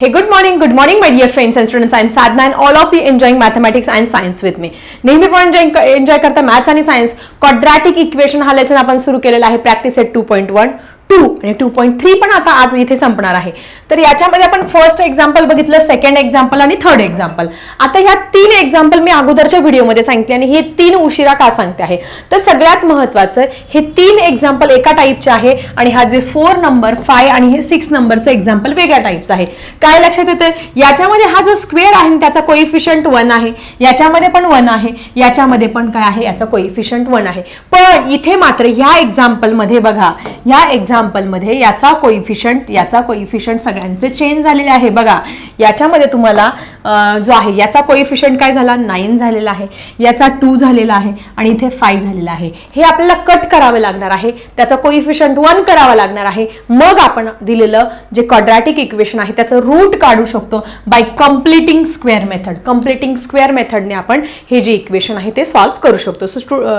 Hey, good morning, good morning, my dear friends and students. I'm Sadna and all of you enjoying mathematics and science with me. नेहमी पण enjoy enjoy करता maths आणि science quadratic equation हा lesson आपण सुरू केलेला आहे practice set two point one two आणि टू पॉईंट थ्री पण आता आज इथे संपणार आहे. तर याच्यामध्ये आपण फर्स्ट एक्झाम्पल बघितलं सेकंड एक्झाम्पल आणि थर्ड एक्झाम्पल आता ह्या तीन एक्झाम्पल मी अगोदरच्या व्हिडिओमध्ये सांगितले आणि हे तीन उशिरा का सांगते आहे? तर सगळ्यात महत्वाचं हे तीन एक्झाम्पल एका टाईपचे आहे आणि हा जे फोर नंबर फाय आणि हे सिक्स नंबरचं एक्झाम्पल वेगळ्या टाईपचं आहे. काय लक्षात येतं? याच्यामध्ये हा जो स्क्वेअर आहे त्याचा कोइफिशियंट वन आहे. याच्यामध्ये पण वन आहे. याच्यामध्ये पण काय आहे? याचा कोइफिशियंट वन आहे. पण इथे मात्र ह्या एक्झाम्पलमध्ये बघा ह्या एक्झाम्पलमध्ये याचा कोइफिशंट याचा कोइफिशंट सगळ्यांचे चेंज झालेले आहे. बघा याच्यामध्ये तुम्हाला जो आहे याचा कोइफिशंट काय झाला? नाईन झालेला आहे. याचा टू झालेला आहे आणि इथे फाय झालेला आहे. हे आपल्याला कट करावे लागणार आहे. त्याचा कोइफिशंट वन करावा लागणार आहे. मग आपण दिलेलं जे क्वाड्रॅटिक इक्वेशन आहे त्याचं रूट काढू शकतो by completing square method completing square मेथडने आपण हे जे इक्वेशन आहे ते सॉल्व्ह करू शकतो. सो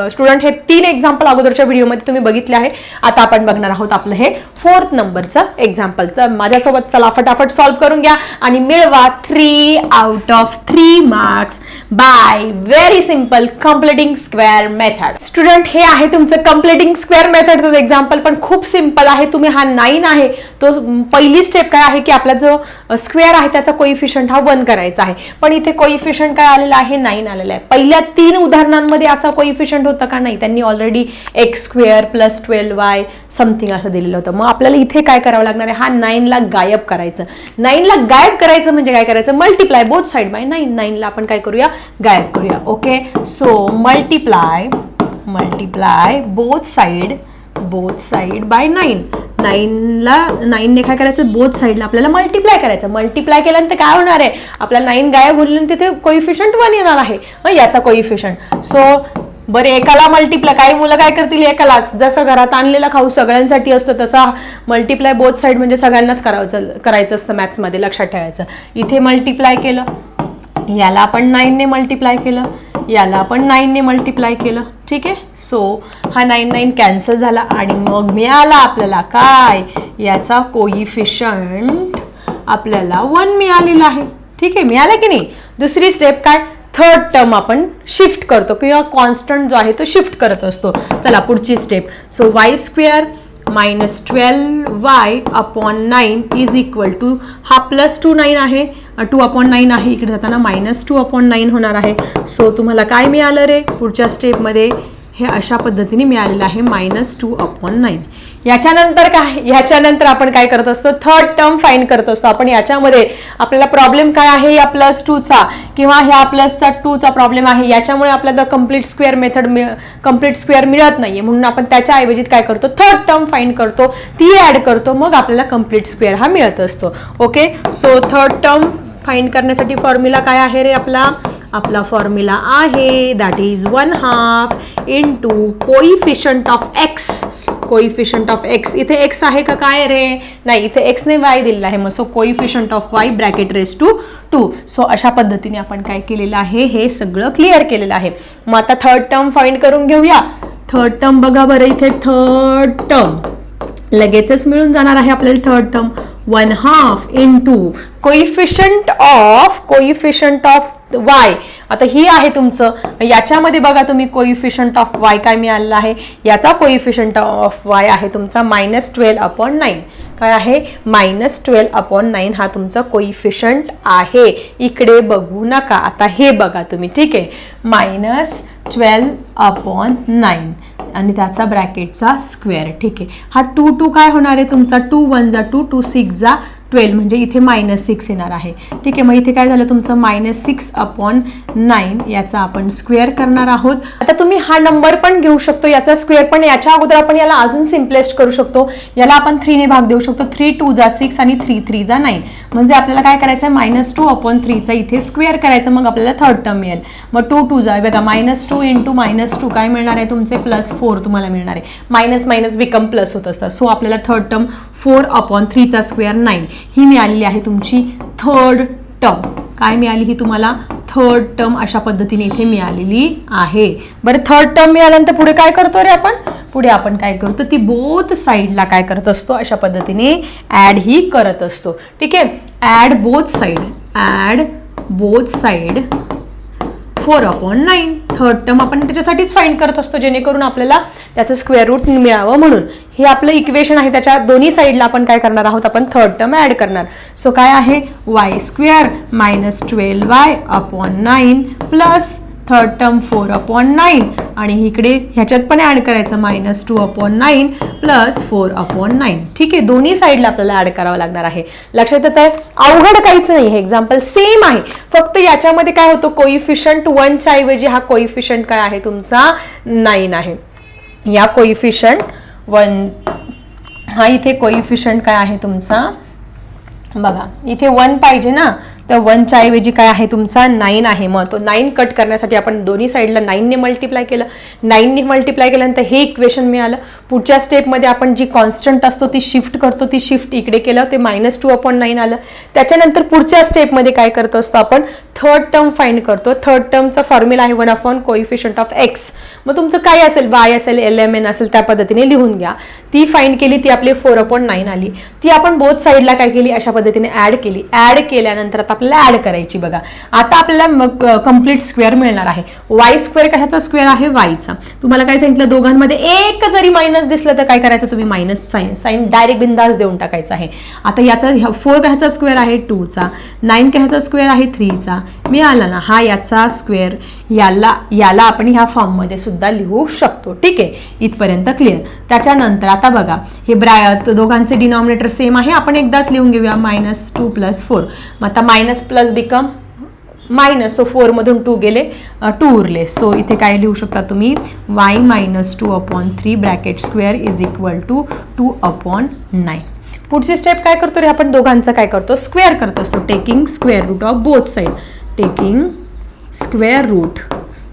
स्टुडंट हे तीन एक्झाम्पल अगोदरच्या व्हिडिओमध्ये तुम्ही बघितले आहे. आता आपण बघणार आहोत आपलं हे फोर्थ नंबरचं एक्झाम्पल तर माझ्यासोबत चला फटाफट सॉल्व करून घ्या आणि मिळवा three out of three marks by very simple completing square method student हे आहे तुमचं कम्प्लिटिंग स्क्वेअर मेथडचं एक्झाम्पल पण खूप सिंपल आहे. तुम्ही हा नाईन आहे. तो पहिली स्टेप काय आहे की आपला जो स्क्वेअर आहे त्याचा कोइफिशियंट हा वन करायचा आहे. पण इथे कोइफिशियंट काय आलेला आहे? नाईन आलेला आहे. पहिल्या तीन उदाहरणांमध्ये असा कोइफिशियंट होता का नाही? त्यांनी already X square plus twelve Y something असं दिलेलं होतं. मग आपल्याला इथे काय करावं लागणार आहे? हा नाईनला गायब करायचं. नाईनला गायब करायचं म्हणजे काय करायचं? Multiply both side by nine नाईनला आपण काय करूया? गायब करूया. Okay so multiply multiply both side both side by nine नाईनला नाईनने काय करायचं? बोथ साईडला आपल्याला मल्टिप्लाय करायचं. मल्टिप्लाय केल्यानंतर काय होणार आहे? आपला नाईन गायब होईल तिथे कोइफिशंट वन येणार आहे. याचा कोइफिशंट सो बरे एकाला मल्टिप्लाय काही मुलं काय करतील एकालाच? जसं घरात आणलेला खाऊ सगळ्यांसाठी असतो तसा मल्टिप्लाय बोथ साईड म्हणजे सगळ्यांनाच करायचं करायचं असतं मॅथ्समध्ये लक्षात ठेवायचं. इथे मल्टिप्लाय केलं याला आपण नाईनने मल्टिप्लाय केलं याला आपण नाईनने मल्टिप्लाय केलं. ठीक आहे? सो हा नाईन नाईन कॅन्सल झाला आणि मग मिळाला आपल्याला काय? याचा कोइफिशंट आपल्याला वन मिळालेला आहे. ठीक आहे? मिळालं की नाही? दुसरी स्टेप काय? थर्ड टर्म आपण शिफ्ट करतो किंवा कॉन्स्टंट जो आहे तो शिफ्ट करत असतो. चला पुढची step so Y square minus twelve Y upon nine is equal to हा प्लस टू नाईन आहे टू अपॉन नाईन आहे इकडे जाताना मायनस टू अपॉन नाईन होणार आहे. सो तुम्हाला काय मिळालं रे? पुढच्या स्टेपमध्ये हे अशा पद्धतीने मिळालेलं आहे मायनस टू अपॉन नाईन याच्यानंतर काय? याच्यानंतर आपण काय करत असतो? थर्ड टर्म फाईन करत असतो. आपण याच्यामध्ये आपल्याला प्रॉब्लेम काय आहे? या प्लस टूचा किंवा ह्या प्लसचा टूचा प्रॉब्लेम आहे? याच्यामुळे आपल्याला कंप्लीट स्क्वेअर मेथड मिळ कंप्लीट स्क्वेअर मिळत नाहीये. म्हणून आपण त्याच्या ऐवजी काय करतो? थर्ड टर्म फाईन करतो. ती ॲड करतो. मग आपल्याला कंप्लीट स्क्वेअर हा मिळत असतो. Okay so third term find करण्यासाठी फॉर्म्युला काय आहे रे आपला? आपला फॉर्म्युला आहे. That is one half into coefficient of X coefficient of X इथे एक्स आहे का? काय रे? नाही इथे एक्सने वाय दिलेला आहे. मग so coefficient of Y bracket raise to two so अशा पद्धतीने आपण काय केलेलं आहे? हे सगळं क्लिअर केलेलं आहे. मग आता थर्ड टर्म फाईंड करून घेऊया. थर्ड टर्म बघा बरं इथे थर्ड टर्म लगेचच मिळून जाणार आहे आपल्याला third term one half into coefficient of coefficient of Y. आता ही आहे तुमचं. याच्यामध्ये बघा तुम्ही कोइफिशंट ऑफ वाय काय मिळालेला आहे. याचा कोइफिशंट ऑफ वाय आहे तुमचा मायनस ट्वेल्व अपॉन नाईन. काय आहे? मायनस ट्वेल्व अपॉन नाईन हा तुमचा कोइफिशंट आहे. इकडे बघू नका. आता हे बघा तुम्ही. ठीक आहे? Minus twelve upon nine. आणि त्याचा ब्रॅकेटचा स्क्वेअर. ठीक आहे? हा टू टू काय होणार आहे तुमचा? टू वन जा टू टू सिक्स जा ट्वेल्व म्हणजे इथे मायनस सिक्स येणार आहे. ठीक आहे मग इथे काय झालं तुमचं? मायनस सिक्स अपॉन नाईन याचा आपण स्क्वेअर करणार आहोत. आता तुम्ही हा नंबर पण घेऊ शकतो. याचा स्क्वेअर पण याच्या अगोदर आपण याला अजून सिम्पलेस्ट करू शकतो. याला आपण थ्रीने भाग देऊ शकतो. थ्री टू जा सिक्स आणि थ्री थ्री जा नाईन म्हणजे आपल्याला काय करायचं आहे? मायनस टू अपॉन थ्रीचा इथे स्क्वेअर करायचं. मग आपल्याला थर्ड टर्म मिळेल. मग टू टू जा. बघा minus two into minus two काय मिळणार आहे? तुमचे प्लस फोर तुम्हाला मिळणार आहे. मायनस मायनस बिकम प्लस होत असतात. सो आपल्याला थर्ड टर्म फोर अपॉन थ्रीचा स्क्वेअर नाईन. ही मिळालेली आहे तुमची थर्ड टर्म. काय मिळाली? ही तुम्हाला थर्ड टर्म अशा पद्धतीने इथे मिळालेली आहे. बरं थर्ड टर्म मिळाल्यानंतर पुढे काय करतो रे आपण? पुढे आपण काय करतो? ती बोथ साईडला काय करत असतो? अशा पद्धतीने ॲड ही करत असतो. ठीक आहे? Add both side add both side four upon nine. Third term आपण त्याच्यासाठीच फाईंड करत असतो जेणेकरून आपल्याला त्याचं स्क्वेअर रूट मिळावं म्हणून. हे आपलं इक्वेशन आहे त्याच्या दोन्ही साईडला आपण काय करणार आहोत? आपण थर्ड टर्म ॲड करणार. सो काय आहे? Y square minus twelve Y upon nine plus third term four upon nine आणि इकडे ह्याच्यात पण ॲड करायचं minus two upon nine plus four upon nine ठीक आहे दोन्ही साईडला आपल्याला ॲड करावं लागणार आहे. लक्षात येत आहे अवघड काहीच नाही हे एक्झाम्पल सेम आहे. फक्त याच्यामध्ये काय होतं? कोइफिशंट वनच्या ऐवजी हा कोइफिशंट काय आहे? तुमचा नाईन आहे. या कोइफिशंट वन हा इथे कोइफिशंट काय आहे? तुमचा बघा इथे वन पाहिजे ना? तर वनच्या ऐवजी काय आहे? तुमचा नाईन आहे. मग तो नाईन कट करण्यासाठी आपण दोन्ही साईडला नाईनने मल्टिप्लाय केलं. नाईनने मल्टिप्लाय केल्यानंतर हे इक्वेशन मिळालं. पुढच्या स्टेपमध्ये आपण जी कॉन्स्टंट असतो ती शिफ्ट करतो ती शिफ्ट इकडे केलं ते मायनस टू अपॉन नाईन आलं. त्याच्यानंतर पुढच्या स्टेपमध्ये काय करत असतो आपण? थर्ड टर्म फाइंड करतो. थर्ड टर्मचा फॉर्म्युला आहे one upon coefficient of X मग तुमचं काय असेल? वाय असेल एल एम एन असेल त्या पद्धतीने लिहून घ्या. ती फाईंड केली ती आपली फोर अपॉन नाईन आली. ती आपण बोथ साईडला काय केली? अशा पद्धतीने ऍड केली. ऍड केल्यानंतर आता आपल्याला ऍड करायची बघा. आता आपल्याला कंप्लीट कंप्लीट स्क्वेअर मिळणार आहे. वाय स्क्वेअर कशाचा स्क्वेअर आहे? वायचा तुम्हाला काय सांगितलं? दोघांमध्ये एक जरी मायनस दिसलं तर काय करायचं? तुम्ही मायनस साईन साईन डायरेक्ट बिंदास देऊन टाकायचं आहे. आता याचा फोर कशाचा स्क्वेअर आहे? टूचा नाईन कशाचा स्क्वेअर आहे? थ्रीचा मिळाला ना? हा याचा स्क्वेअर याला याला आपण ह्या फॉर्ममध्ये सुद्धा लिहू शकतो. ठीक आहे? इथपर्यंत क्लिअर त्याच्यानंतर आता बघा हे ब्राय दोघांचे डिनॉमिनेटर सेम आहे. आपण एकदाच लिहून घेऊया मायनस टू प्लस फोर मग आता minus plus become minus so फोरमधून two गेले टू उरले. सो इथे काय लिहू शकता तुम्ही? Y minus two upon three bracket square is equal to two upon nine पुढची स्टेप काय करतो रे? आपण दोघांचं काय करतो? स्क्वेअर करत असतो. Taking square root of both side taking square root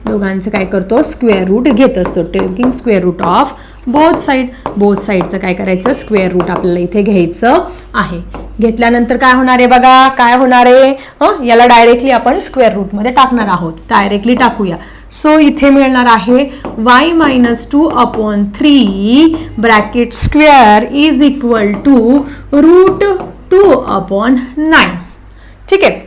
दोघांचं काय करतो? स्क्वेअर रूट घेत असतो. Taking square root of both side both side काय करायचं? स्क्वेअर रूट आपल्याला इथे घ्यायचं आहे. घेतल्यानंतर काय होणार आहे बघा? काय होणार आहे? याला डायरेक्टली आपण स्क्वेअर रूटमध्ये टाकणार आहोत. डायरेक्टली टाकूया. सो इथे मिळणार आहे Y minus two upon three bracket square is equal to root two upon nine ठीक आहे?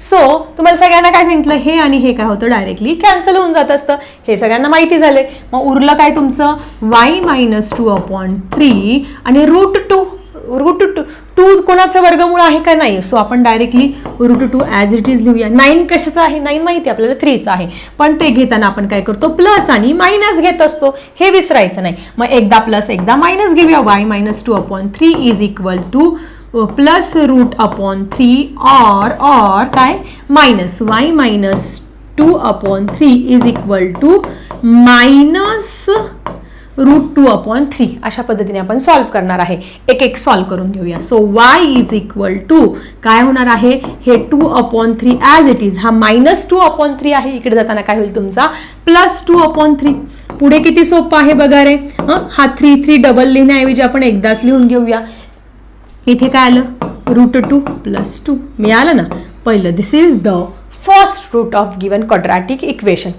सो तुम्हाला सगळ्यांना काय सांगितलं? हे आणि हे काय होतं डायरेक्टली कॅन्सल होऊन जात असतं. हे सगळ्यांना माहिती झाले मग उरलं काय तुमचं? Y minus two upon three आणि root two root two two कोणाचं वर्गमूळ आहे का नाही? सो आपण directly root two as it is लिहूया. नाईन कशाचं आहे? नाईन माहिती आपल्याला थ्रीचं आहे. पण ते घेताना आपण काय करतो? प्लस आणि मायनस घेत असतो. हे विसरायचं नाही. मग एकदा प्लस एकदा मायनस घेऊया. Y minus two upon three is equal to plus root upon three or or काय? Minus Y minus two upon three is equal to minus root two upon three. अशा पद्धतीने आपण सॉल्व्ह करणार आहे. एक एक सॉल्व्ह करून घेऊया. So Y is equal to काय होणार आहे? हे two upon three as it is हा मायनस टू अपॉन थ्री आहे. इकडे जाताना काय होईल तुमचा? Plus two upon three. पुढे किती सोपं आहे बघा रे. हं? हा थ्री थ्री डबल लिहिण्याऐवजी आपण एकदाच लिहून घेऊया. इथे काय आलं? रूट टू प्लस टू मिळालं ना? पहिलं. This is the first root of given quadratic equation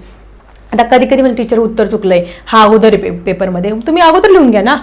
आता कधी कधी म्हणजे टीचर उत्तर चुकलंय. हा अगोदर पे पेपरमध्ये तुम्ही अगोदर लिहून घ्या ना.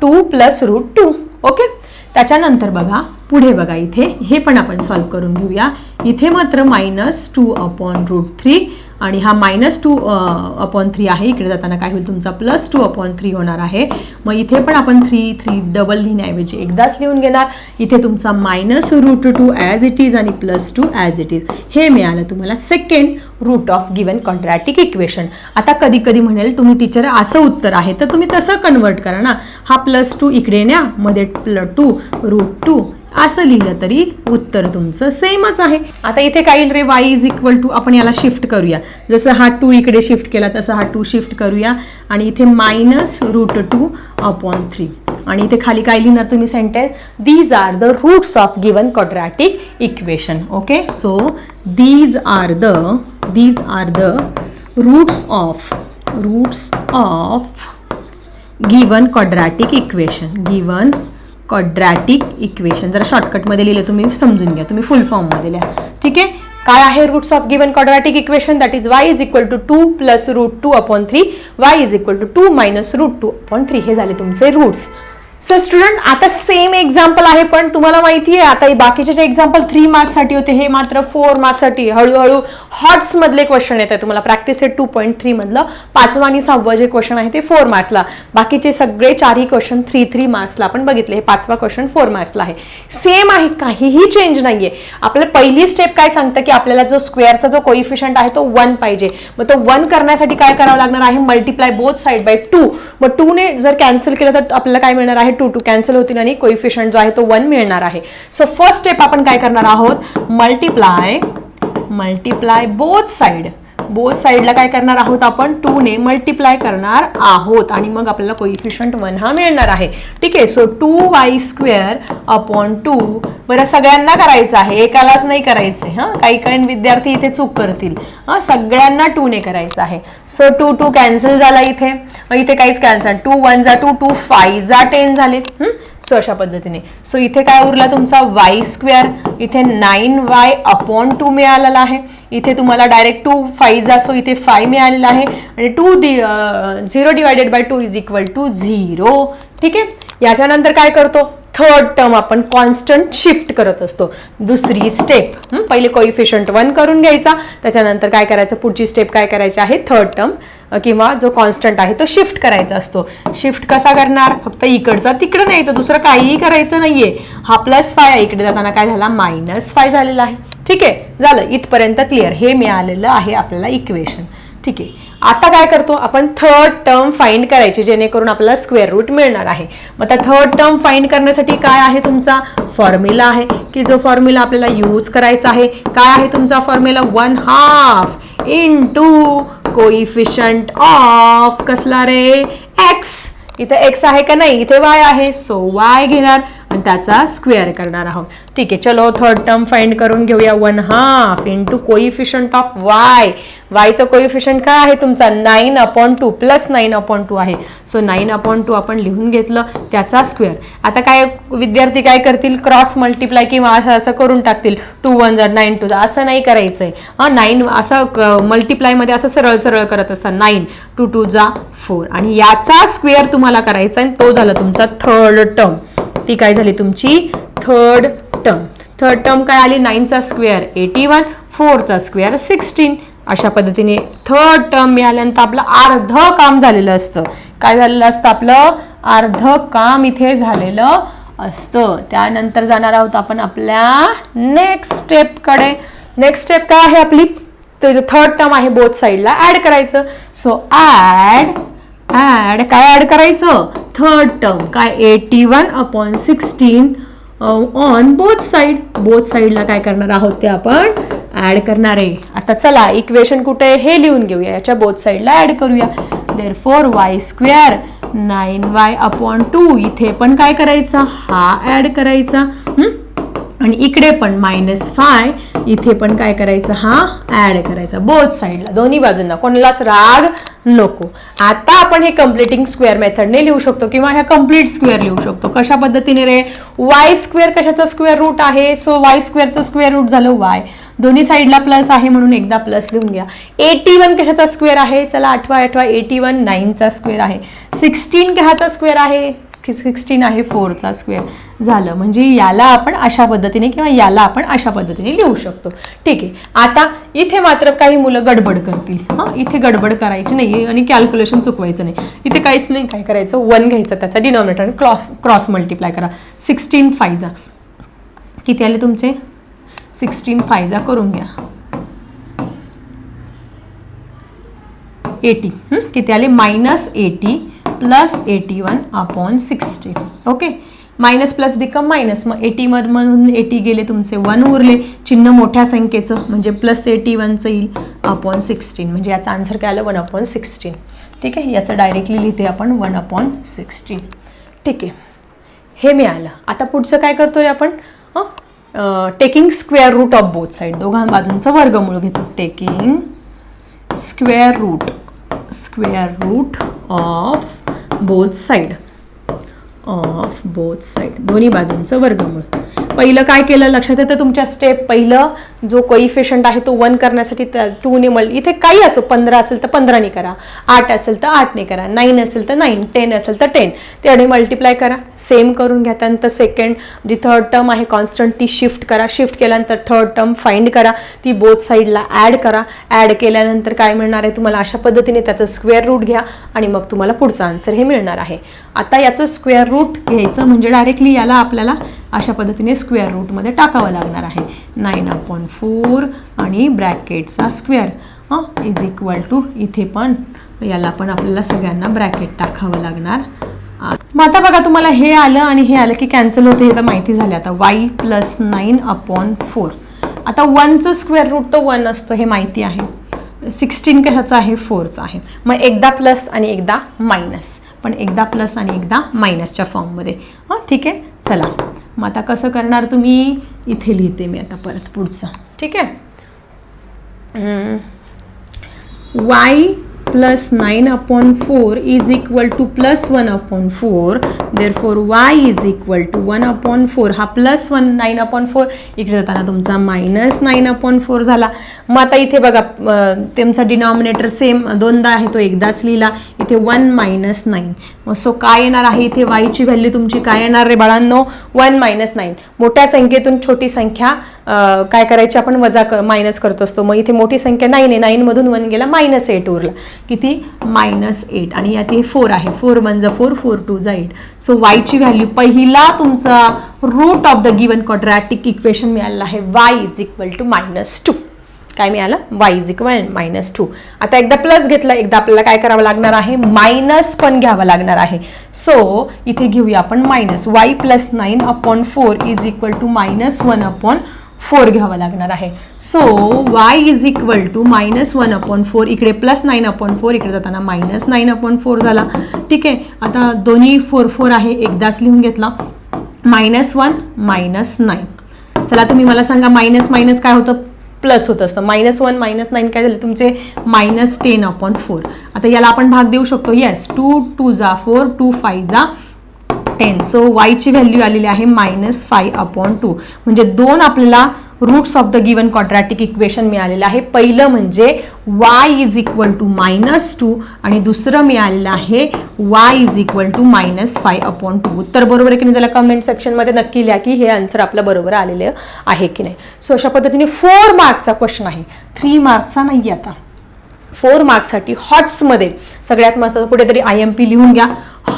Two plus root two okay त्याच्यानंतर बघा. पुढे बघा इथे. हे पण आपण सॉल्व्ह करून घेऊया. इथे मात्र minus two upon root three आणि हा मायनस टू अपॉन थ्री आहे. इकडे जाताना काय होईल? तुमचा प्लस टू अपॉन थ्री होणार आहे. मग इथे पण आपण थ्री थ्री डबल लिहिण्याऐवजी एकदाच लिहून घेणार. इथे तुमचा minus root two as it is आणि plus two as it is हे मिळालं तुम्हाला second root of given quadratic equation आता कधी कधी म्हणेल तुम्ही टीचर असं उत्तर आहे. तर तुम्ही तसं कन्वर्ट करा ना. हा प्लस टू इकडे न्या. मध्ये प्ल टू रूट टू असं लिहिलं तरी उत्तर तुमचं सेमच आहे. आता इथे काय येईल रे? वाय इज इक्वल टू आपण याला शिफ्ट करूया. जसं हा टू इकडे शिफ्ट केला तसं हा टू शिफ्ट करूया. आणि इथे minus root two upon three आणि इथे खाली काय लिहिणार तुम्ही sentence these are the roots of given quadratic equation okay so these are the these are the roots of roots of given quadratic equation given quadratic equation जरा शॉर्टकटमध्ये लिहिलं तुम्ही समजून घ्या. तुम्ही फुल फॉर्ममध्ये लिहा. ठीक आहे? काय आहे roots of given quadratic equation that is Y is equal to two plus root two upon three Y is equal to two minus root two upon three हे झाले तुमचे रूट्स सो स्टुडंट आता सेम एक्झाम्पल आहे पण तुम्हाला माहिती आहे आता हे बाकीचे जे एक्झाम्पल थ्री मार्क्ससाठी होते हे मात्र फोर मार्क्ससाठी हळूहळू हॉट्स मधले क्वेश्चन येत आहे तुम्हाला. Practice set two point three मधलं पाचवं आणि सहावं जे क्वेश्चन आहे ते फोर मार्क्सला बाकीचे सगळे चारही क्वेश्चन थ्री थ्री मार्क्सला आपण बघितले. हे पाचवा क्वेश्चन फोर मार्क्सला आहे. सेम आहे काहीही चेंज नाहीये. आपल्याला पहिली स्टेप काय सांगतं की आपल्याला जो स्क्वेअरचा जो कोइफिशियंट आहे तो वन पाहिजे. मग तो वन करण्यासाठी काय करावं लागणार आहे? Multiply both side by two मग टू ने जर कॅन्सल केलं तर आपल्याला काय मिळणार आहे? टू टू कॅन्सल होतील आणि कोइफिशियंट जो आहे तो वन मिळणार आहे. सो फर्स्ट स्टेप आपण काय करणार आहोत? Multiply multiply both side both साईडला काय करणार आहोत आपण? टू ने मल्टिप्लाय करणार आहोत. आणि मग आपल्याला कोइफिशियंट वन हा मिळणार आहे. ठीक आहे so two Y square upon two बरं सगळ्यांना करायचं आहे. एकालाच नाही करायचं हां? काही काही विद्यार्थी इथे चूक करतील. हां? सगळ्यांना टू ने करायचं आहे. सो टू टू कॅन्सल झाला इथे. इथे काहीच कॅन्सल टू वन जा टू टू फाय जा टेन झाले. सो अशा पद्धतीने. सो इथे काय उरला तुमचा वाय स्क्वेअर इथे नाईन वाय अपॉन टू मिळालेला आहे. इथे तुम्हाला डायरेक्ट टू फाय जा सो इथे फाय मिळालेला आहे. आणि two D zero divided by two is equal to zero ठीक आहे? याच्यानंतर काय करतो? थर्ड टर्म आपण कॉन्स्टंट शिफ्ट करत असतो. दुसरी स्टेप पहिले कोइफिशंट वन करून घ्यायचा त्याच्यानंतर काय करायचं? पुढची स्टेप काय करायची आहे? थर्ड टर्म किंवा जो कॉन्स्टंट आहे तो शिफ्ट करायचा असतो. शिफ्ट कसा करणार? फक्त इकडचा तिकडे न्यायचं दुसरं काहीही करायचं नाहीये. हा प्लस फाय इकडे जाताना काय झाला? मायनस फाय झालेला आहे. ठीक आहे? झालं. इथपर्यंत क्लिअर हे मिळालेलं आहे आपल्याला इक्वेशन ठीक आहे? आता काय करतो? आपण थर्ड टर्म फाइंड करायची जेणेकरून आपल्याला स्क्वेअर रूट मिळणार आहे. मग आता थर्ड टर्म फाइंड करण्यासाठी काय आहे तुमचा फॉर्म्युला आहे? की जो फॉर्म्युला आपल्याला यूज करायचा आहे काय आहे तुमचा formula one half into coefficient of कसला रे? एक्स इथे एक्स आहे का नाही? इथे वाय आहे. सो वाय घेणार. आणि त्याचा स्क्वेअर करणार आहोत. ठीक आहे चलो थर्ड टर्म फाइंड करून घेऊया. One half two coefficient of y वायचं कोइफिशंट काय आहे तुमचा? Nine upon two plus nine upon two आहे. सो नाईन अपॉन टू आपण लिहून घेतलं त्याचा स्क्वेअर आता काय विद्यार्थी काय करतील? क्रॉस मल्टिप्लाय किंवा असं असं करून टाकतील. टू वन जर नाईन टू असं नाही करायचंय. हां नाईन असं मल्टिप्लायमध्ये असं सरळ सरळ करत असतात. नाईन टू टू जा फोर आणि याचा स्क्वेअर तुम्हाला करायचा आहे तो झाला तुमचा थर्ड टर्म ती काय झाली? तुमची थर्ड टर्म थर्ड टर्म काय आली? नाईनचा स्क्वेअर एटी वन फोरचा स्क्वेअर सिक्स्टीन अशा पद्धतीने थर्ड टर्म मिळाल्यानंतर आपलं अर्ध काम झालेलं असतं. काय झालेलं असतं? आपलं अर्ध काम इथे झालेलं असतं. त्यानंतर जाणार आहोत आपण आपल्या नेक्स्ट स्टेपकडे नेक्स्ट स्टेप काय आहे आपली? तो जो थर्ड टर्म आहे बोथ साईडला ऍड करायचं. सो ऍड ऍड काय ऍड करायचं? थर्ड टर्म काय eighty one upon sixteen on both side both साईडला काय करणार आहोत ते आपण ऍड करणार आहे. आता चला इक्वेशन कुठे आहे हे लिहून घेऊया. याच्या बोथ साईडला ऍड करूया. There four y square nine y upon two इथे पण काय करायचा? हा ऍड करायचा. आणि इकडे पण मायनस फाय इथे पण काय करायचं? हा ऍड करायचा. बोथ साईडला दोन्ही बाजूंना. कोणालाच राग नको. आता आपण हे कम्प्लिटिंग स्क्वेअर मेथडने लिहू शकतो किंवा ह्या कंप्लीट स्क्वेअर लिहू शकतो. कशा पद्धतीने रे? वाय स्क्वेअर कशाचा स्क्वेअर रूट आहे? सो वाय स्क्वेअरचं स्क्वेअर रूट झालं वाय दोन्ही साईडला प्लस आहे म्हणून एकदा प्लस लिहून घ्या. एटी वन कशाचा स्क्वेअर आहे? चला आठवा आठवा. एटी वन नाईनचा स्क्वेअर आहे. सिक्स्टीन कशाचा स्क्वेअर आहे? सिक्स्टीन आहे फोरचा स्क्वेअर झालं. म्हणजे याला आपण अशा पद्धतीने किंवा याला आपण अशा पद्धतीने लिहू शकतो. ठीक आहे. आता इथे मात्र काही मुलं गडबड करतील. हां इथे गडबड करायची नाही आणि कॅल्क्युलेशन चुकवायचं नाही. इथे काहीच नाही. काय करायचं? वन घ्यायचं. त्याचा डिनॉमिनेटर क्रॉस क्रॉस मल्टिप्लाय करा. सिक्स्टीन फायजा किती आले तुमचे? सिक्स्टीन फायजा करून घ्या. एटी किती आले? Minus eighty plus eighty one upon sixty okay minus plus become minus मग एटी मधून एटी गेले तुमचे वन उरले. चिन्ह मोठ्या संख्येचं म्हणजे प्लस एटी वनचं येईल अपॉन सिक्स्टीन म्हणजे याचा आन्सर काय आलं? वन अपॉन सिक्स्टीन ठीक आहे? याचं डायरेक्टली लिहिते आपण वन अपॉन सिक्स्टीन ठीक आहे. हे मिळालं. आता पुढचं काय करतो रे आपण taking square root of both side दोघां बाजूंचं वर्गमूळ घेतो. Taking square root square root of both side of both side दोन्ही बाजूंचं वर्गमूळ. पहिलं काय केलं? लक्षात येतं तुमच्या स्टेप पहिलं जो कोइफिशंट आहे तो वन करण्यासाठी टूने मल इथे काही असो पंधरा असेल तर पंधराने करा. आठ असेल तर आठने करा. नाईन असेल तर नाईन टेन असेल तर टेन तेवढे मल्टिप्लाय करा. सेम करून घ्या. त्यानंतर सेकंड जी थर्ड टर्म आहे कॉन्स्टंट ती शिफ्ट करा. शिफ्ट केल्यानंतर थर्ड टर्म फाइंड करा. ती बोथ साईडला ॲड करा. ॲड केल्यानंतर काय मिळणार आहे? तुम्हाला अशा पद्धतीने त्याचं स्क्वेअर रूट घ्या आणि मग तुम्हाला पुढचं आन्सर हे मिळणार आहे. आता याचं स्क्वेअर रूट घ्यायचं म्हणजे डायरेक्टली याला आपल्याला अशा पद्धतीने स्क्वेअर रूटमध्ये टाकावं लागणार आहे. नाईन अपॉन फोर आणि ब्रॅकेटचा स्क्वेअर. हां इज इक्वल टू इथे पण याला पण आपल्याला सगळ्यांना ब्रॅकेट टाकावं लागणार. मग आता बघा तुम्हाला हे आलं आणि हे आलं की कॅन्सल होते हे तर माहिती झाले. आता y plus nine upon four आता वनचं स्क्वेअर रूट तर वन असतो हे माहिती आहे. सिक्स्टीन कशाचं आहे फोरचं आहे. मग एकदा प्लस आणि एकदा मायनस पण एकदा प्लस आणि एकदा मायनसच्या फॉर्ममध्ये हां ठीक आहे? चला. मग आता कसं करणार तुम्ही? इथे लिहिते मी आता परत पुढचं. ठीक आहे? Y plus 9 upon 4 is equal to plus 1 upon 4 therefore y is equal to 1 upon 4 हा plus one nine upon four इकडे जाताना तुमचा मायनस नाईन अपॉन फोर झाला. मग आता इथे बघा तुमचा डिनॉमिनेटर सेम दोनदा आहे तो एकदाच लिहिला. इथे वन मायनस नाईन मग सो काय येणार आहे इथे? वायची व्हॅल्यू तुमची काय येणार रे बाळांनो? वन मायनस नाईन मोठ्या संख्येतून छोटी संख्या काय करायची? आपण वजा क मायनस करत असतो. मग इथे मोठी संख्या नाईन आहे. नाईनमधून वन गेला मायनस एट उरला. किती? मायनस एट आणि यात हे फोर आहे. फोर वन जा फोर फोर टू जा एट सो वायची व्हॅल्यू पहिला तुमचा root of the given quadratic equation मिळालेलं आहे. Y is equal to minus two काय मिळालं? Y is equal minus two आता एकदा प्लस घेतला एकदा आपल्याला काय करावं लागणार आहे? मायनस पण घ्यावं लागणार आहे. सो इथे घेऊया आपण minus y plus nine upon four is equal to minus one upon four घ्यावं लागणार आहे. So y is equal to minus one upon four इकडे प्लस नाईन अपॉन फोर इकडे जाताना मायनस नाईन अपॉन फोर झाला. ठीक आहे आता दोन्ही फोर फोर आहे एकदाच लिहून घेतला. मायनस वन मायनस नाईन चला तुम्ही मला सांगा मायनस मायनस काय होतं? प्लस होत असतं. मायनस वन मायनस नाईन काय झालं? तुमचे मायनस टेन अपॉन फोर आता याला आपण भाग देऊ शकतो. येस टू टू जा फोर टू फाय जा टेन सो वायची व्हॅल्यू आलेली आहे मायनस फाय अपॉन टू म्हणजे दोन आपल्याला roots of the given quadratic equation मिळालेलं आहे. पहिलं म्हणजे y is equal to minus two आणि दुसरं मिळालेलं आहे y is equal to minus five upon two उत्तर बरोबर आहे की नाही त्याला कमेंट सेक्शनमध्ये नक्की लिहा की हे आन्सर आपलं बरोबर आलेलं आहे की नाही. सो अशा पद्धतीने फोर मार्कचा क्वेश्चन आहे. थ्री मार्कचा नाही आता. फोर मार्क्ससाठी हॉट्समध्ये सगळ्यात महत्त्वाचं कुठेतरी आय एम पी लिहून घ्या.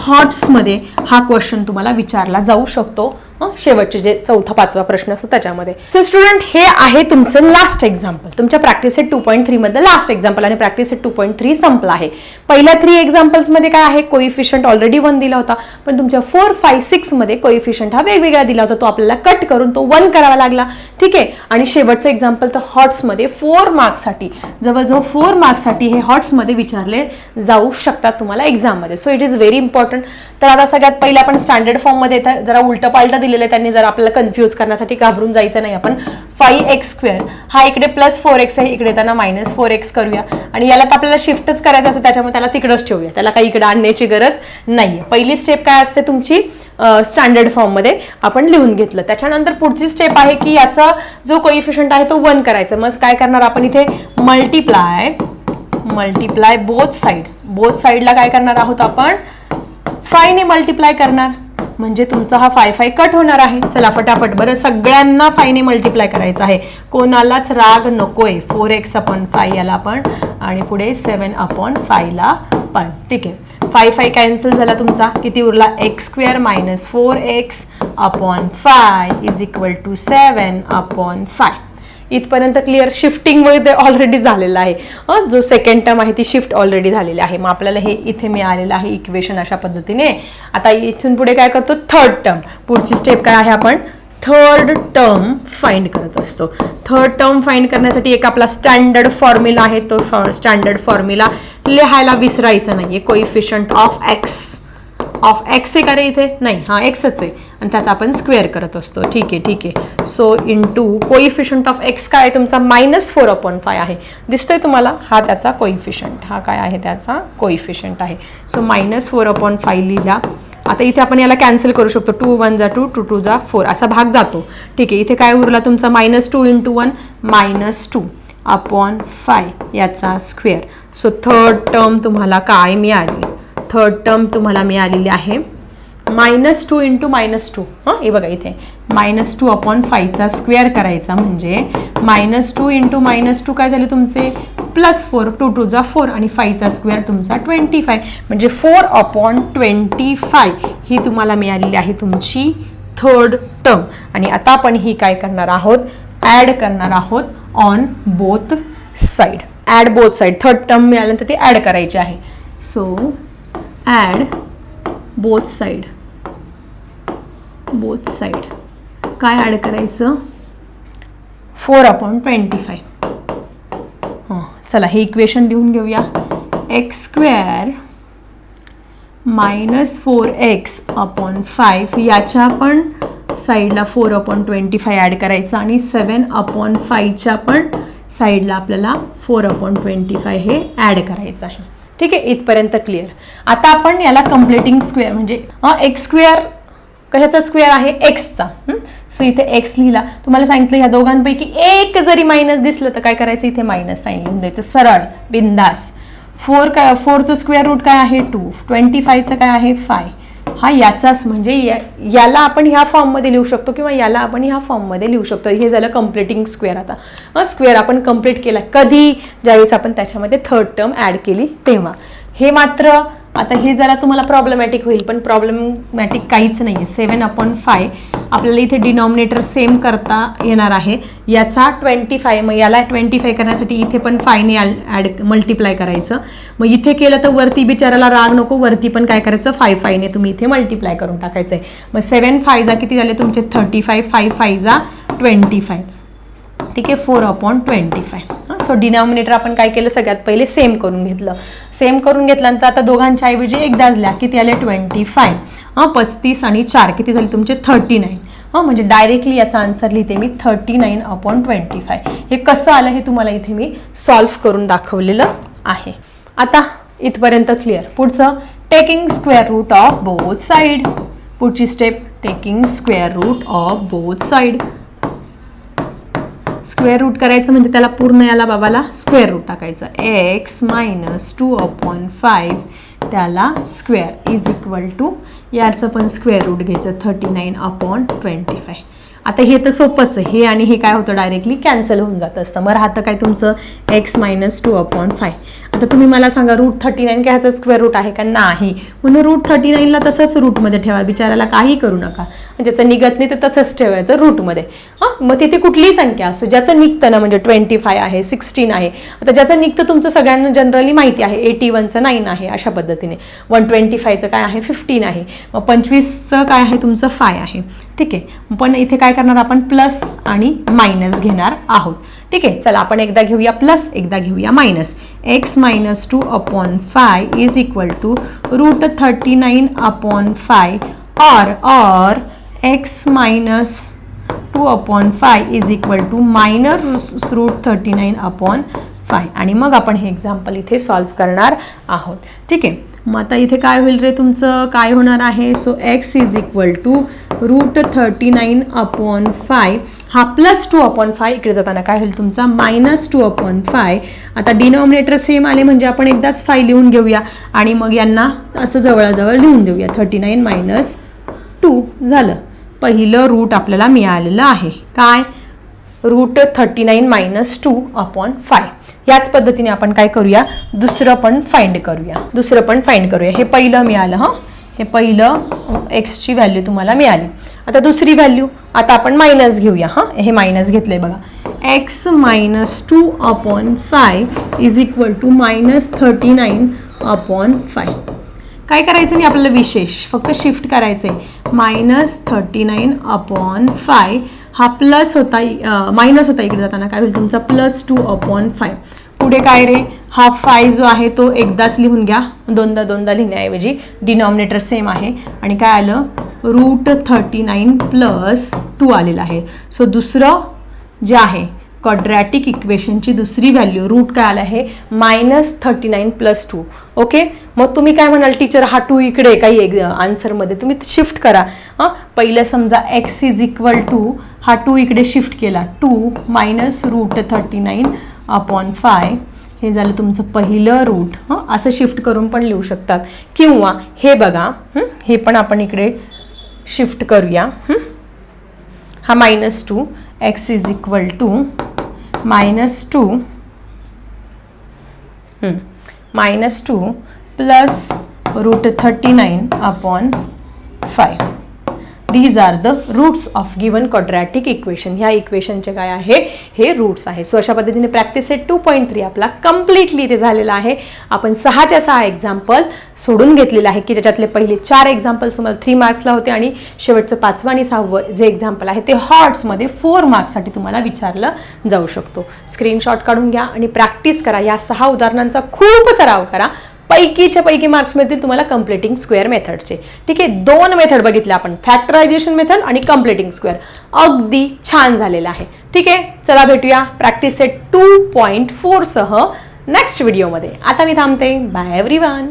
थॉट्समध्ये हा क्वेश्चन तुम्हाला विचारला जाऊ शकतो. शेवटचे जे चौथा पाचवा प्रश्न असतो त्याच्यामध्ये. सो स्टुडंट हे आहे तुमचं लास्ट एक्झाम्पल तुमच्या प्रॅक्टिस सेट टू पॉईंट थ्रीमध्ये लास्ट एक्झाम्पल आणि practice set two point three संपला आहे. पहिल्या थ्री एक्झाम्पल्समध्ये काय आहे? कोइफिशियंट ऑलरेडी वन दिला होता. पण तुमच्या फोर फाय सिक्समध्ये कोइफिशियंट हा वेगवेगळा दिला होता. तो आपल्याला कट करून तो वन करावा लागला. ठीक आहे? आणि शेवटचं एक्झाम्पल तर हॉट्समध्ये फोर मार्क्ससाठी जवळजवळ फोर मार्क्ससाठी हे हॉट्समध्ये विचारले जाऊ शकतात तुम्हाला एक्झाममध्ये so it is very important तर आता सगळ्यात पहिले आपण स्टँडर्ड फॉर्ममध्ये येतं. जरा उलटं पालटं दिलेलं आहे त्यांनी जर आपल्याला कन्फ्यूज करण्यासाठी घाबरून जायचं नाही आपण. फाईव्ह एक्स स्क्वेअर हा इकडे प्लस फोर एक्स आहे इकडे त्यांना मायनस फोर एक्स करूया. आणि याला तर आपल्याला शिफ्टच करायचं असतं त्याच्यामुळे त्याला तिकडंच ठेवूया. त्याला काही इकडे आणण्याची गरज नाही पहिली स्टेप काय असते तुमची? स्टँडर्ड फॉर्ममध्ये आपण लिहून घेतलं. त्याच्यानंतर पुढची स्टेप आहे की याचा जो कोइफिशियंट आहे तो वन करायचा. मग काय करणार आपण इथे? Multiply multiply both side both साईडला काय करणार आहोत आपण? फायने मल्टिप्लाय करणार. म्हणजे तुमचा हा फाय फाय कट होणार आहे. चला फटाफट बरं सगळ्यांना फायने मल्टिप्लाय करायचं आहे. कोणालाच राग नकोय. फोर एक्स अपॉन फाय याला पण. आणि पुढे सेवन अपॉन फायला पण. ठीक आहे. फाय फाय कॅन्सल झाला तुमचा. किती उरला? X square minus four x upon five is equal to seven upon five इथपर्यंत क्लिअर शिफ्टिंग ऑलरेडी झालेलं आहे. जो सेकंड टर्म आहे ती शिफ्ट ऑलरेडी झालेली आहे. मग आपल्याला हे इथे मिळालेलं आहे इक्वेशन अशा पद्धतीने. आता इथून पुढे काय करतो? थर्ड टर्म पुढची स्टेप काय आहे आपण? थर्ड टर्म फाइंड करत असतो. थर्ड टर्म फाइंड करण्यासाठी एक आपला स्टँडर्ड फॉर्म्युला आहे. तो स्टँडर्ड फॉर्म्युला लिहायला विसरायचा नाहीये. Coefficient of x of x आहे का रे इथे? नाही हा एक्सच आहे. आणि त्याचा आपण स्क्वेअर करत असतो. ठीक आहे ठीक आहे. So into coefficient of x काय आहे? तुमचा मायनस फोर अपॉन फाय आहे. दिसतोय तुम्हाला? हा त्याचा कोइफिशंट हा काय आहे? त्याचा कोइफिशंट आहे. So minus four upon five लिहिला. आता इथे आपण याला कॅन्सल करू शकतो. टू वन जा टू टू टू जा फोर असा भाग जातो. ठीक आहे इथे काय उरला तुमचा? Minus two into one minus two upon five याचा स्क्वेअर सो थर्ड टर्म तुम्हाला काय मिळाली? थर्ड टर्म तुम्हाला मिळालेली आहे. Minus two into minus two हां? हे बघा इथे. मायनस टू अपॉन फायचा स्क्वेअर करायचा म्हणजे minus two into minus two काय झाले तुमचे? प्लस फोर टू टू जा फोर आणि फायचा स्क्वेअर तुमचा ट्वेंटी फाय म्हणजे फोर अपॉन ट्वेंटी फाय ही तुम्हाला मिळालेली आहे तुमची थर्ड टर्म आणि आता आपण ही काय करणार आहोत? ॲड करणार आहोत on both side add both side third term मिळाल्यानंतर ती ॲड करायची आहे. So add both side both side काय ॲड करायचं? फोर अपॉन ट्वेंटी फाय हां चला हे इक्वेशन लिहून घेऊया. X square minus four x upon five याच्या पण साईडला four upon twenty five add करायचं आणि सेवन अपॉन फाईव्हच्या पण साईडला आपल्याला फोर अपॉन ट्वेंटी फाय हे ॲड करायचं आहे. ठीक आहे? इथपर्यंत क्लिअर आता आपण याला कम्प्लिटिंग स्क्वेअर म्हणजे एक्स स्क्वेअर कशाचा स्क्वेअर आहे? एक्सचा सो इथे एक्स लिहिला. तुम्हाला सांगितलं ह्या दोघांपैकी एक जरी मायनस दिसलं तर काय करायचं? इथे मायनस साईन लिहून द्यायचं. सरळ. बिंदास. फोर काय फोरचं स्क्वेअर रूट काय आहे? टू ट्वेंटी फायचं काय आहे? फाय हा याचाच म्हणजे या याला आपण ह्या फॉर्ममध्ये लिहू शकतो किंवा याला आपण ह्या फॉर्ममध्ये लिहू शकतो. हे झालं कम्प्लिटिंग स्क्वेअर आता. स्क्वेअर आपण कंप्लीट केला. कधी? ज्यावेळेस आपण त्याच्यामध्ये थर्ड टर्म ॲड केली तेव्हा. हे मात्र आता हे जरा तुम्हाला प्रॉब्लेमॅटिक होईल पण प्रॉब्लेमॅटिक काहीच नाही आहे सेवन अपॉन फाय आपल्याला इथे डिनॉमिनेटर सेम करता येणार आहे. याचा ट्वेंटी फाय मग याला ट्वेंटी फाय करण्यासाठी इथे पण फायने ॲड मल्टिप्लाय करायचं. मग इथे केलं तर वरती बिचाराला राग नको वरती पण काय करायचं? फाय फायने तुम्ही इथे मल्टिप्लाय करून टाकायचं आहे मग सेवन फायजा किती झाले? तुमचे थर्टी फाय फाय फायजा ट्वेंटी फाय ठीक आहे four upon twenty five so denominator आपण काय केलं? सगळ्यात पहिले सेम करून घेतलं. सेम करून घेतल्यानंतर आता दोघांच्या ऐवजी एकदाच लिहा किती आले? ट्वेंटी फाय हां पस्तीस आणि चार किती झाले तुमचे? थर्टी नाईन हां म्हणजे डायरेक्टली याचा आन्सर लिहिते मी thirty nine upon twenty five हे कसं आलं हे तुम्हाला इथे मी सॉल्व्ह करून दाखवलेलं आहे. आता इथपर्यंत क्लिअर पुढचं taking square root of both side पुढची step taking square root of both side square root करायचं म्हणजे त्याला पूर्ण याला बाबाला स्क्वेअर रूट टाकायचं. X minus two upon five त्याला स्क्वेअर इज इक्वल टू याचं पण स्क्वेअर रूट घ्यायचं thirty nine upon twenty five आता हे तर सोपंच आहे. हे आणि हे काय होतं डायरेक्टली कॅन्सल होऊन जात असतं. मग राहतं काय तुमचं? X minus two upon five आता तुम्ही मला सांगा रूट थर्टी नाईन काय ह्याचा स्क्वेअर रूट आहे का? नाही. म्हणून रूट थर्टी नाईनला तसंच रूटमध्ये ठेवा. बिचाराला काही करू नका. ज्याचं निघत नाही तर तसंच ठेवायचं रूटमध्ये हां? मग तिथे कुठलीही संख्या असो ज्याचं निघतं ना म्हणजे ट्वेंटी फाय आहे सिक्स्टीन आहे. आता ज्याचं निघतं तुमचं सगळ्यांना जनरली माहिती आहे एटी वनचं नाईन आहे अशा पद्धतीने. वन ट्वेंटी फायचं काय आहे? फिफ्टीन आहे. मग पंचवीसचं काय आहे? तुमचं फाय आहे. ठीक आहे. पण इथे काय करणार आपण? प्लस आणि मायनस घेणार आहोत. ठीक आहे चला आपण एकदा घेऊया प्लस एकदा घेऊया minus x minus two upon five is equal to root thirty nine upon five or or x minus two upon five is equal to minus root thirty nine upon five आणि मग आपण हे example इथे solve करणार आहोत. ठीक आहे? मग आता इथे काय होईल रे तुमचं? काय होणार आहे? So x is equal to root thirty nine upon five हा प्लस टू अपॉन फाय इकडे जाताना काय होईल तुमचा? मायनस टू अपॉन फाय आता डिनॉमिनेटर सेम आले म्हणजे आपण एकदाच फाय लिहून घेऊया. आणि मग यांना असं जवळजवळ लिहून देऊया. थर्टी नाईन मायनस टू झालं. पहिलं रूट आपल्याला मिळालेलं आहे. काय? Root thirty nine minus two upon five याच पद्धतीने आपण काय करूया? दुसरं पण फाइंड करूया. दुसरं पण फाइंड करूया. हे पहिलं मिळालं हां? हे पहिलं एक्सची व्हॅल्यू तुम्हाला मिळाली. आता दुसरी व्हॅल्यू आता आपण मायनस घेऊया हां? हे मायनस घेतलंय बघा. X minus two upon five is equal to minus thirty nine upon five काय करायचं नाही आपल्याला विशेष? फक्त शिफ्ट करायचं आहे minus thirty nine upon five हा प्लस होता मायनस होता इकडे जाताना. काय होईल तुमचा? प्लस टू अपॉन फाय पुढे काय रे? हा फाय जो आहे तो एकदाच लिहून घ्या. दोनदा दोनदा लिहिण्याऐवजी डिनॉमिनेटर सेम आहे. आणि काय आलं? Root thirty nine plus two आलेलं आहे. सो दुसरं जे आहे क्वाड्रॅटिक इक्वेशनची दुसरी व्हॅल्यू रूट काय आलं आहे? Minus thirty nine plus two okay मग तुम्ही काय म्हणाल टीचर हा टू इकडे काही एक uh, आन्सरमध्ये तुम्ही शिफ्ट करा. हां? पहिलं समजा एक्स इज इक्वल टू हा टू इकडे शिफ्ट केला. Two minus root thirty nine upon five हे झालं तुमचं पहिलं रूट हां? असं शिफ्ट करून पण लिहू शकतात. किंवा हे बघा हे? पण आपण इकडे शिफ्ट करूया. हा? Minus two x is equal to minus 2 hmm, minus 2 plus root 39 upon 5 these are the roots of given quadratic equation ह्या इक्वेशनचे काय आहे? हे रूट्स आहे. सो अशा पद्धतीने practice set two point three आपला कम्प्लिटली इथे झालेला आहे. आपण सहाच्या सहा एक्झाम्पल सोडून घेतलेलं आहे की ज्याच्यातले पहिले चार एक्झाम्पल्स तुम्हाला थ्री मार्क्सला होते आणि शेवटचं पाचवं आणि सहावं जे एक्झाम्पल आहे ते हॉट्समध्ये फोर मार्क्ससाठी तुम्हाला विचारलं जाऊ शकतो. स्क्रीनशॉट काढून घ्या आणि प्रॅक्टिस करा. या सहा उदाहरणांचा खूप सराव करा. पैकीच्या पैकी मार्क्स मिळतील तुम्हाला कम्प्लिटिंग स्क्वेअर मेथडचे ठीक आहे? दोन मेथड बघितले आपण. फॅक्टरायझेशन मेथड आणि कम्प्लिटिंग स्क्वेअर अगदी छान झालेलं आहे. ठीक आहे? चला भेटूया. प्रॅक्टिस सेट टू पॉईंट फोरसह नेक्स्ट व्हिडिओमध्ये आता मी थांबते. Bye every one